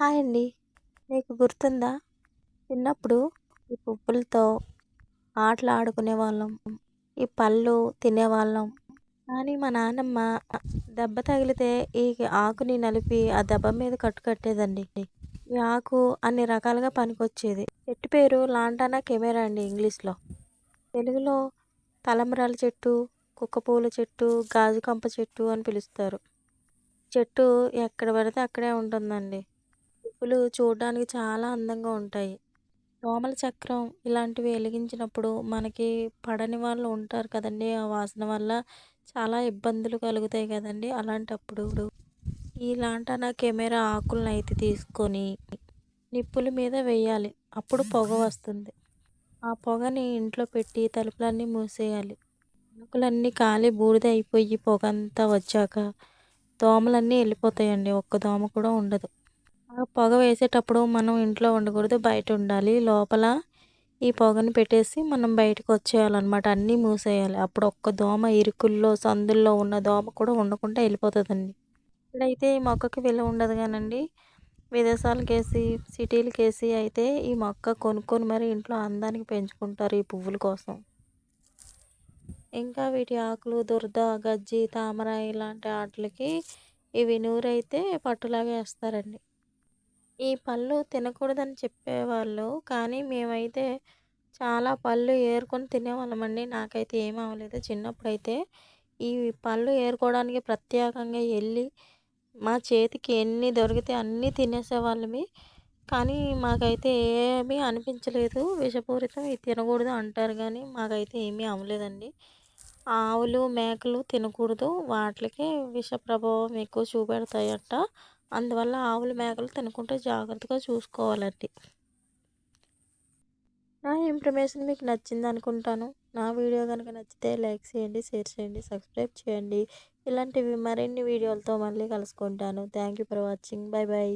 Hi అండి. మీకు గుర్తుందా? చిన్నప్పుడు ఈ పువ్వులతో ఆటలు ఆడుకునే వాళ్ళం ఈ పళ్ళు తినేవాళ్ళం. కానీ మా నాన్నమ్మ దెబ్బ తగిలితే ఈ ఆకుని నలిపి ఆ దెబ్బ మీద కట్టు కట్టేదండి. ఈ ఆకు అన్ని రకాలుగా పనికొచ్చేది. చెట్టు పేరు లాంటానా కెమెరా అండి ఇంగ్లీష్లో. తెలుగులో తలమరాల చెట్టు కుక్కపూల చెట్టు గాజు కంప చెట్టు అని పిలుస్తారు. చెట్టు ఎక్కడ పడితే అక్కడే ఉంటుందండి. పువ్వులు చూడడానికి చాలా అందంగా ఉంటాయి. దోమల చక్రం ఇలాంటివి వెలిగించినప్పుడు మనకి పడని వాళ్ళు ఉంటారు కదండి. ఆ వాసన వల్ల చాలా ఇబ్బందులు కలుగుతాయి కదండి అలాంటప్పుడు ఈ లాంటనా కెమెరా ఆకులను అయితే తీసుకొని నిప్పుల మీద వేయాలి. అప్పుడు పొగ వస్తుంది. ఆ పొగని ఇంట్లో పెట్టి తలుపులన్నీ మూసేయాలి. ఆకులన్నీ కాలి బూడిద అయిపోయి పొగ అంతా వచ్చాక దోమలన్నీ వెళ్ళిపోతాయండి. ఒక్క దోమ కూడా ఉండదు. పొగ వేసేటప్పుడు మనం ఇంట్లో ఉండకూడదు బయట ఉండాలి. లోపల ఈ పొగను పెట్టేసి మనం బయటకు వచ్చేయాలన్నమాట. అన్నీ మూసేయాలి. అప్పుడు ఒక్క దోమ ఇరుకుల్లో సందుల్లో ఉన్న దోమ కూడా ఉండకుండా వెళ్ళిపోతుందండి. ఇక్కడైతే ఈ మొక్కకి విలువ ఉండదు కానండి. విదేశాలకు వేసి సిటీలకు వేసి అయితే ఈ మొక్క కొనుక్కొని మరి ఇంట్లో అందానికి పెంచుకుంటారు ఈ పువ్వుల కోసం. ఇంకా వీటి ఆకులు దురద గజ్జి తామర ఇలాంటి వాటికి ఇవి నూరైతే పట్టులాగా వేస్తారండి ఈ పళ్ళు తినకూడదని చెప్పేవాళ్ళు. కానీ మేమైతే చాలా పళ్ళు ఏరుకొని తినేవాళ్ళమండి. నాకైతే ఏం అవ్వలేదు. చిన్నప్పుడైతే ఈ పళ్ళు ఏరుకోవడానికి ప్రత్యేకంగా వెళ్ళి మా చేతికి ఎన్ని దొరికితే అన్నీ తినేసేవాళ్ళమి. కానీ మాకైతే ఏమీ అనిపించలేదు. విషపూరితం ఇది తినకూడదు అంటారు కానీ మాకైతే ఏమీ అవ్వలేదండి. ఆవులు మేకలు తినకూడదు. వాటికి విష ప్రభావం ఎక్కువ చూపెడతాయట. అందువల్ల ఆవులు మేకలు తినకుంటే జాగ్రత్తగా చూసుకోవాలండి. నా ఇన్ఫర్మేషన్ మీకు నచ్చింది అనుకుంటాను. నా వీడియో కనుక నచ్చితే లైక్ చేయండి షేర్ చేయండి సబ్స్క్రైబ్ చేయండి. ఇలాంటివి మరిన్ని వీడియోలతో మళ్ళీ కలుసుకుంటాను. Thank you for watching. Bye bye